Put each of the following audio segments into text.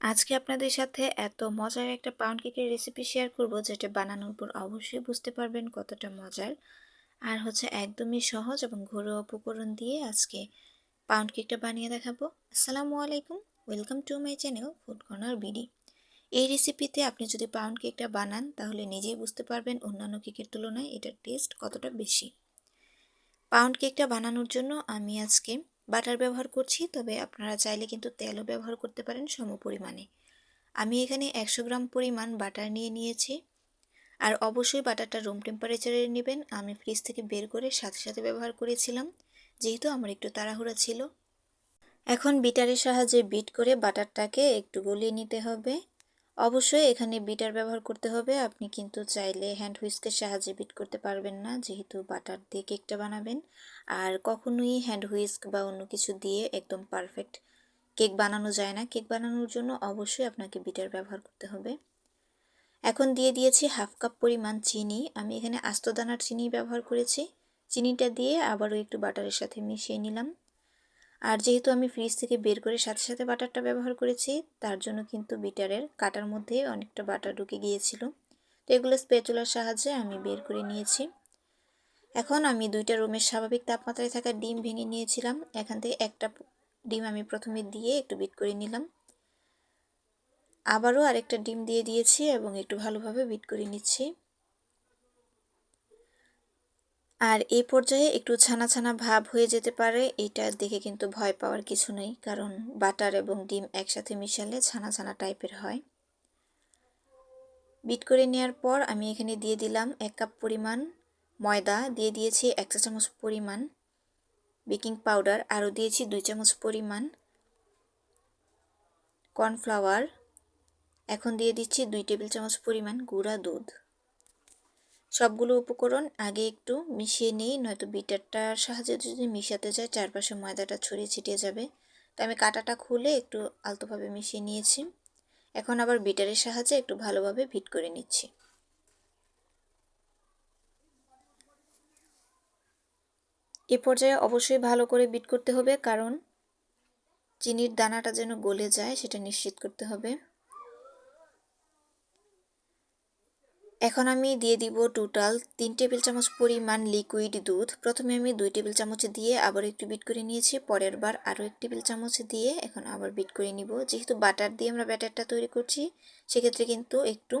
আজকে আপনাদের সাথে এত মজার একটা পাউন্ড কেকের রেসিপি শেয়ার করব, যেটা বানানোর পর অবশ্যই বুঝতে পারবেন কতটা মজার। আর হচ্ছে একদমই সহজ এবং ঘরোয়া উপকরণ দিয়ে আজকে পাউন্ড কেকটা বানিয়ে দেখাবো। আসসালামু আলাইকুম welcome to my channel food corner BD এই রেসিপিতে আপনি যদি পাউন্ড কেকটা বানান, তাহলে নিজেই বুঝতে পারবেন অন্যান্য কেকের তুলনায় এটার টেস্ট কতটা বেশি। পাউন্ড কেকটা বানানোর জন্য আমি আজকে বাটার ব্যবহার করছি, তবে আপনারা চাইলে কিন্তু তেলও ব্যবহার করতে পারেন সম পরিমাণে। আমি এখানে একশো গ্রাম পরিমাণ বাটার নিয়ে নিয়েছি। আর অবশ্যই বাটারটা রুম টেম্পারেচারে নেবেন। আমি ফ্রিজ থেকে বের করে সাথে সাথে ব্যবহার করেছিলাম, যেহেতু আমার একটু তাড়াহুড়া ছিল। এখন বিটারের সাহায্যে বিট করে বাটারটাকে একটু গলিয়ে নিতে হবে। অবশ্যই এখানে বিটার ব্যবহার করতে হবে। আপনি কিন্তু চাইলে হ্যান্ড হুইস্কের সাহায্যে বিট করতে পারবেন না, যেহেতু বাটার দিয়ে কেকটা বানাবেন। আর কখনোই হ্যান্ড হুইস্ক বা অন্য কিছু দিয়ে একদম পারফেক্ট কেক বানানো যায় না। কেক বানানোর জন্য অবশ্যই আপনাকে বিটার ব্যবহার করতে হবে। এখন দিয়ে দিয়েছি হাফ কাপ পরিমাণ চিনি। আমি এখানে আস্তদানার চিনি ব্যবহার করেছি। চিনিটা দিয়ে আবারও একটু বাটারের সাথে মিশিয়ে নিলাম। আর যেহেতু আমি ফ্রিজ থেকে বের করে সাথে সাথে বাটারটা ব্যবহার করেছি, তার জন্য কিন্তু বিটারের কাটার মধ্যে অনেকটা বাটার ঢুকে গিয়েছিল। তো এগুলো স্পেচুলার সাহায্যে আমি বের করে নিয়েছি। এখন আমি দুইটা রুমের স্বাভাবিক তাপমাত্রায় থাকা ডিম ভেঙে নিয়েছিলাম। এখান থেকে একটা ডিম আমি প্রথমে দিয়ে একটু বিট করে নিলাম। আবারও আরেকটা ডিম দিয়ে দিয়েছি এবং একটু ভালোভাবে বিট করে নিচ্ছি। আর এই পর্যায়ে একটু ছানা ছানা ভাব হয়ে যেতে পারে এটা দেখে কিন্তু ভয় পাওয়ার কিছু নেই, কারণ বাটার এবং ডিম একসাথে মিশালে ছানা ছানা টাইপের হয়। বিট করে নেওয়ার পর আমি এখানে দিয়ে দিলাম এক কাপ পরিমাণ ময়দা, দিয়ে দিয়েছি এক চা চামচ পরিমাণ বেকিং পাউডার, আরও দিয়েছি দুই চামচ পরিমাণ কর্নফ্লাওয়ার। এখন দিয়ে দিচ্ছি দুই টেবিল চামচ পরিমাণ গুঁড়া দুধ। সবগুলো উপকরণ আগে একটু মিশিয়ে নিই, নয়তো বিটারটার সাহায্যে যদি মিশাতে যায়, চারপাশে ময়দাটা ছড়িয়ে ছিটিয়ে যাবে। তো আমি কাটাটা খুলে একটু আলতোভাবে মিশিয়ে নিয়েছি। এখন আবার বিটারের সাহায্যে একটু ভালোভাবে ভিট করে নিচ্ছি। এ পর্যায়ে অবশ্যই ভালো করে বিট করতে হবে, কারণ চিনির দানাটা যেন গলে যায়, সেটা নিশ্চিত করতে হবে। এখন আমি দিয়ে দিব টোটাল তিন টেবিল চামচ পরিমাণ লিকুইড দুধ। প্রথমে আমি দুই টেবিল চামচ দিয়ে আবার একটু বিট করে নিয়েছি, পরের বার আরও এক টেবিল চামচ দিয়ে এখন আবার বিট করে নিব। যেহেতু বাটার দিয়ে আমরা ব্যাটারটা তৈরি করছি, সেক্ষেত্রে কিন্তু একটু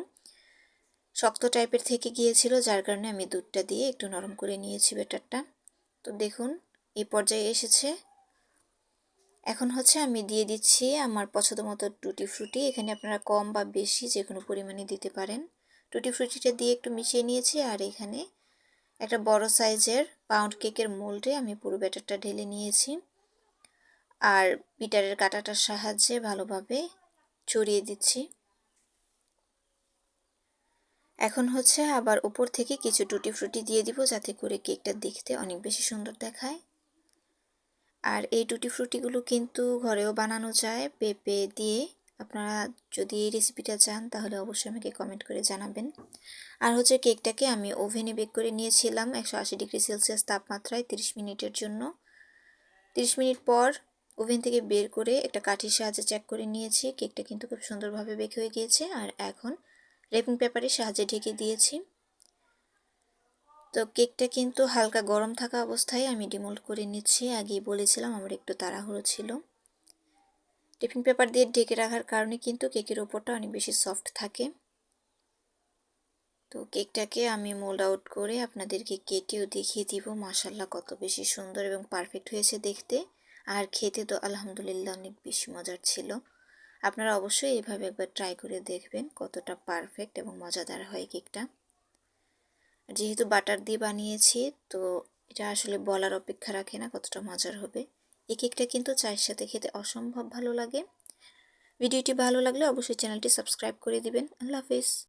শক্ত টাইপের থেকে গিয়েছিল, যার কারণে আমি দুধটা দিয়ে একটু নরম করে নিয়েছি ব্যাটারটা। তো দেখুন, এই পর্যায়ে এসেছে। এখন হচ্ছে আমি দিয়ে দিচ্ছি আমার পছন্দ মতো টুটি ফ্রুটি এখানে আপনারা কম বা বেশি যে কোনো পরিমাণে দিতে পারেন। টুটি ফ্রুটিটা দিয়ে একটু মিশিয়ে নিয়েছি আর এখানে একটা বড় সাইজের পাউন্ড কেকের মোল্ডে আমি পুরো ব্যাটারটা ঢেলে নিয়েছি। আর বিটারের কাটাটার সাহায্যে ভালোভাবে ছড়িয়ে দিচ্ছি। এখন হচ্ছে আবার উপর থেকে কিছু টুটি ফ্রুটি দিয়ে দিব যাতে করে কেকটা দেখতে অনেক বেশি সুন্দর দেখায়। আর এই টুটি ফ্রুটিগুলো কিন্তু ঘরেও বানানো যায় পেঁপে দিয়ে আপনারা যদি এই রেসিপিটা চান, তাহলে অবশ্যই আমাকে কমেন্ট করে জানাবেন। আর হচ্ছে কেকটাকে আমি ওভেনে বেক করে নিয়েছিলাম একশো আশি ডিগ্রি সেলসিয়াস তাপমাত্রায় 30 মিনিটের জন্য। 30 মিনিট পর ওভেন থেকে বের করে একটা কাঠির সাহায্যে চেক করে নিয়েছি। কেকটা কিন্তু খুব সুন্দরভাবে বেক হয়ে গিয়েছে। আর এখন রেপিং পেপারের সাহায্যে ঢেকে দিয়েছি। তো কেকটা কিন্তু হালকা গরম থাকা অবস্থায় আমি ডিমোল্ড করে নিচ্ছি। আগেই বলেছিলাম, আমার একটু তাড়াহুড়ো ছিল। টিফিন পেপার দিয়ে ঢেকে রাখার কারণে কিন্তু কেকের ওপরটা অনেক বেশি সফট থাকে। তো কেকটাকে আমি মোল্ড আউট করে আপনাদেরকে কেটেও দেখিয়ে দিব। মাসাল্লাহ কত বেশি সুন্দর এবং পারফেক্ট হয়েছে দেখতে। আর খেতে তো আলহামদুলিল্লাহ অনেক বেশি মজার ছিল। আপনারা অবশ্যই এভাবে একবার ট্রাই করে দেখবেন কতটা পারফেক্ট এবং মজাদার হয় কেকটা। যেহেতু বাটার দিয়ে বানিয়েছি, তো এটা আসলে বলার অপেক্ষা রাখে না কতটা মজার হবে। এই একটা কিন্তু চায়ের সাথে খেতে অসম্ভব ভালো লাগে। ভিডিওটি ভালো লাগলে অবশ্যই চ্যানেলটি সাবস্ক্রাইব করে দিবেন। আল্লাহ হাফিজ।